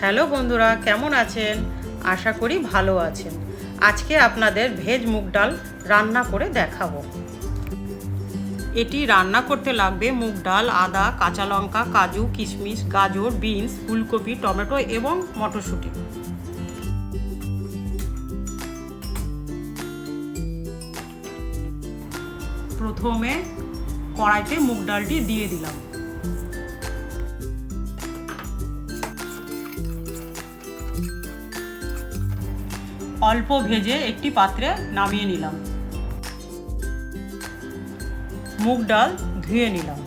Hello বন্ধুরা, কেমন আছেন? আশা করি ভালো আছেন। আজকে আপনাদের ভেজ মুগ ডাল রান্না করে দেখাবো। এটি রান্না করতে লাগবে মুগ ডাল, আদা, কাঁচা লঙ্কা, কাজু, কিশমিশ, গাজর, বিনস, ফুলকপি, টমেটো এবং মটরশুঁটি। প্রথমে কড়াইতে মুগ ডালটি দিয়ে দিলাম। অল্প ভেজে একটি পাত্রে নামিয়ে নিলাম। মুগ ডাল ধুয়ে নিলাম।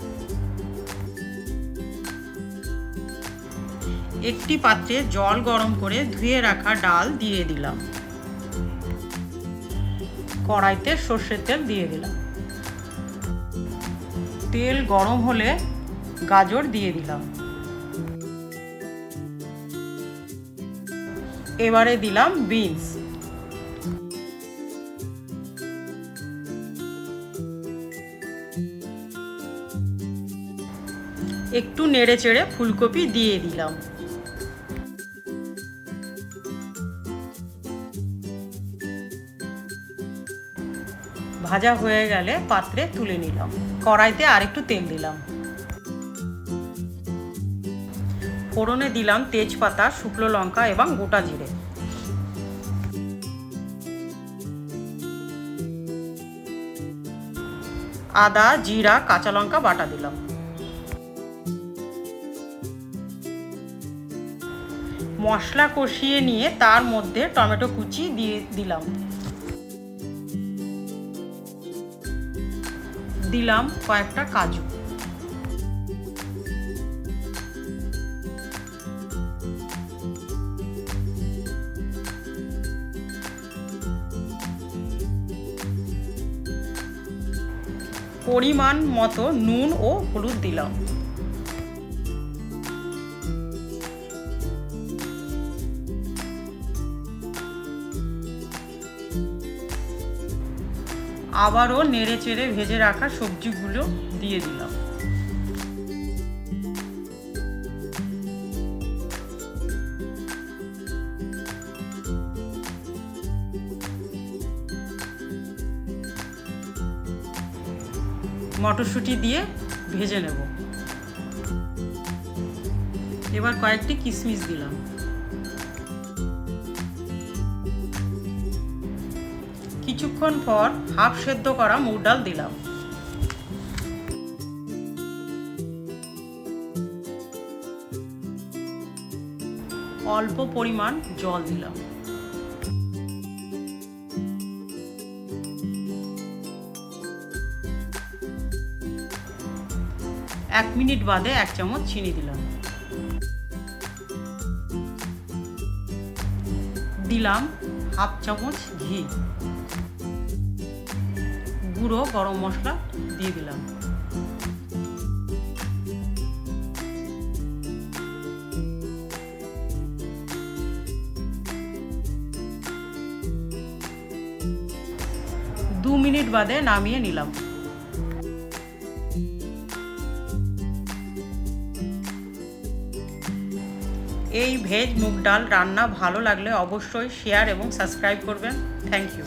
একটি পাত্রে জল গরম করে ধুয়ে রাখা ডাল দিয়ে দিলাম। কড়াইতে সর্ষের তেল দিয়ে দিলাম। তেল গরম হলে গাজর দিয়ে দিলাম। এবারে দিলাম বিনস। একটু নেড়ে চেড়ে ফুলকপি দিয়ে দিলাম। ভাজা হয়ে গেলে পাত্রে তুলে নিলাম। কড়াইতে আর একটু তেল দিলাম। ফোড়নে দিলাম তেজপাতা, শুকনো লঙ্কা এবং গোটা জিরে। আদা, জিরা, কাঁচা লঙ্কা বাটা দিলাম। মশলা কষিয়ে নিয়ে তার মধ্যে টমেটো কুচি দিয়ে দিলাম। দিলাম কয়েকটা কাজু। পরিমাণ মতো নুন ও হলুদ দিলাম। আবারও নেড়ে চেড়ে ভেজে রাখা সবজিগুলো দিয়ে দিলাম। মটরশুঁটি দিয়ে ভেজে নেব। এবার কয়েকটি কিশমিশ দিলাম। কিছুক্ষণ পর হাফ সেদ্ধ করা মুগ ডাল দিলাম। অল্প পরিমাণ জল দিলাম। এক মিনিট বাদে এক চামচ চিনি দিলাম। দিলাম হাফ চামচ ঘি। গুঁড়ো গরম মশলা দিয়ে দিলাম। দু মিনিট বাদে নামিয়ে নিলাম। এই ভেজ মুগ ডাল রান্না ভালো লাগলে অবশ্যই শেয়ার এবং সাবস্ক্রাইব করবেন। Thank you